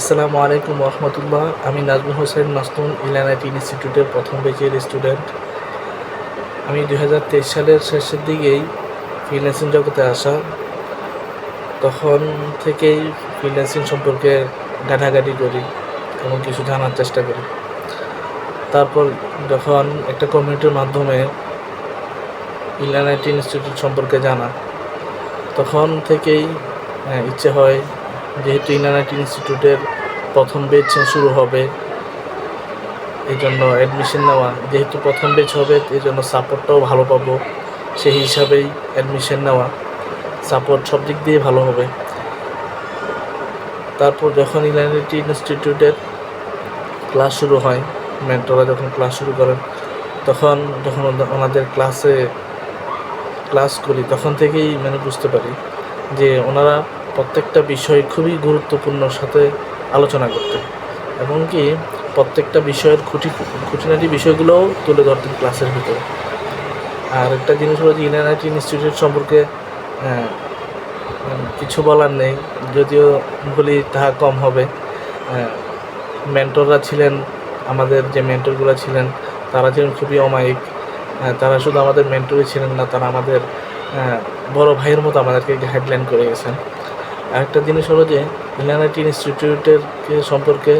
আসসালামু আলাইকুম রহমতুল্লাহ আমি নাজমুল হোসেন মাস্তুন ইলানাইট ইনস্টিটিউটের প্রথম বেচের স্টুডেন্ট। আমি দুই হাজার তেইশ সালের শেষের দিকেই ফ্রিল্যান্সিং জগতে আসা। তখন থেকেই ফ্রিল্যান্সিং সম্পর্কে ঘাটাঘাটি করি এবং কিছু জানার চেষ্টা করি। তারপর যখন একটা কমিউনিটির মাধ্যমে ইলানাইট ইনস্টিটিউট সম্পর্কে জানা, তখন থেকেই ইচ্ছে হয় যেহেতু ইলানাইট ইনস্টিটিউটের প্রথম বেচ শুরু হবে এই জন্য অ্যাডমিশন নেওয়া। যেহেতু প্রথম বেচ হবে এই জন্য সাপোর্টটাও ভালো পাবো। সেই হিসাবেই অ্যাডমিশন নেওয়া। সাপোর্ট সব দিক দিয়ে ভালো হবে। তারপর যখন ইলানিটি ইনস্টিটিউটের ক্লাস শুরু হয় মেন্টররা যখন ক্লাস শুরু করেন, তখন যখন ওনা- ওনাদের ক্লাসে ক্লাস করি, তখন থেকেই মানে বুঝতে পারি যে ওনারা প্রত্যেকটা বিষয় খুবই গুরুত্বপূর্ণ সাথে আলোচনা করতেন এবং কি প্রত্যেকটা বিষয়ের খুঁটি খুঁটিনাটি বিষয়গুলোও তুলে ধরতেন ক্লাসের ভিতরে। আর একটা জিনিস হলো যে ইলানাইট ইনস্টিটিউট সম্পর্কে আহ, কিছু বলার নেই। যদিও বলি তাহা কম হবে। মেন্টররা ছিলেন আমাদের যে মেন্টরগুলো ছিলেন তারা ছিলেন খুবই অমায়িক। আহ, তারা শুধু আমাদের মেন্টরই ছিলেন না তারা আমাদের বড় ভাইয়ের মতো আমাদেরকে গাইডলাইন করে গেছেন। আরেকটা জিনিস হলো যে ইলানাইট ইনস্টিটিউটের সম্পর্কে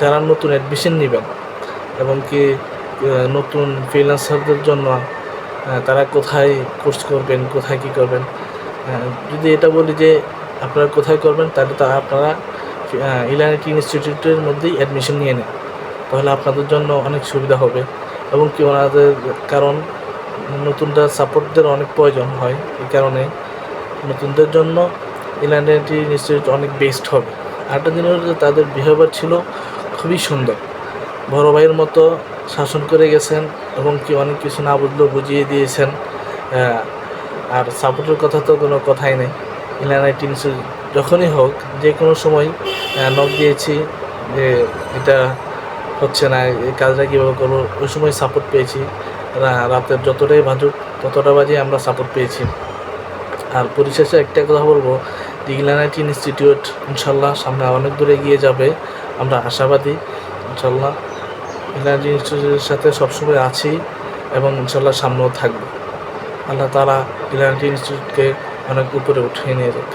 যারা নতুন অ্যাডমিশন নেবেন এবং কি নতুন ফ্রিল্যান্সারদের জন্য তারা কোথায় কোর্স করবেন, কোথায় কী করবেন যদি এটা বলি যে আপনারা কোথায় করবেন, তাহলে তা আপনারা ইলানিটি ইনস্টিটিউটের মধ্যেই অ্যাডমিশন নিয়ে নেন। তাহলে আপনাদের জন্য অনেক সুবিধা হবে এবং কি ওনাদের কারণ, নতুনরা সাপোর্টদের অনেক প্রয়োজন হয় এই কারণে। নতুনদের জন্য ইলানিটি ইনস্টিটিউট অনেক বেস্ট হবে। আটটা দিনের তাদের বিহেভিয়ার ছিল খুবই সুন্দর। বড় ভাইয়ের মতো শাসন করে গেছেন এবং কি অনেক কিছু না বুঝলেও বুঝিয়ে দিয়েছেন। আর সাপোর্টের কথা তো কোনো কথাই নেই। ইলানাইট ইনস্টিটিউট যখনই হোক, যে কোনো সময় নক দিয়েছি যে এটা হচ্ছে না, এই কাজটা কীভাবে করব, ওই সময় সাপোর্ট পেয়েছি। রাতের যতটাই বাজুক, ততটা বাজে আমরা সাপোর্ট পেয়েছি। আর পরিশেষে একটা কথা বলব যে ইলানাইট ইনস্টিটিউট ইনশাল্লাহ সামনে অনেক দূরে এগিয়ে যাবে, আমরা আশাবাদী, ইনশাল্লাহ ইলানাইট ইনস্টিটিউটের সাথে সবসময় আছি এবং ইনশাল্লাহ সামনেও থাকব। আল্লাহ তালা ইলানাইট ইনস্টিটিউটকে অনেক উপরে উঠিয়ে নিয়ে যাক।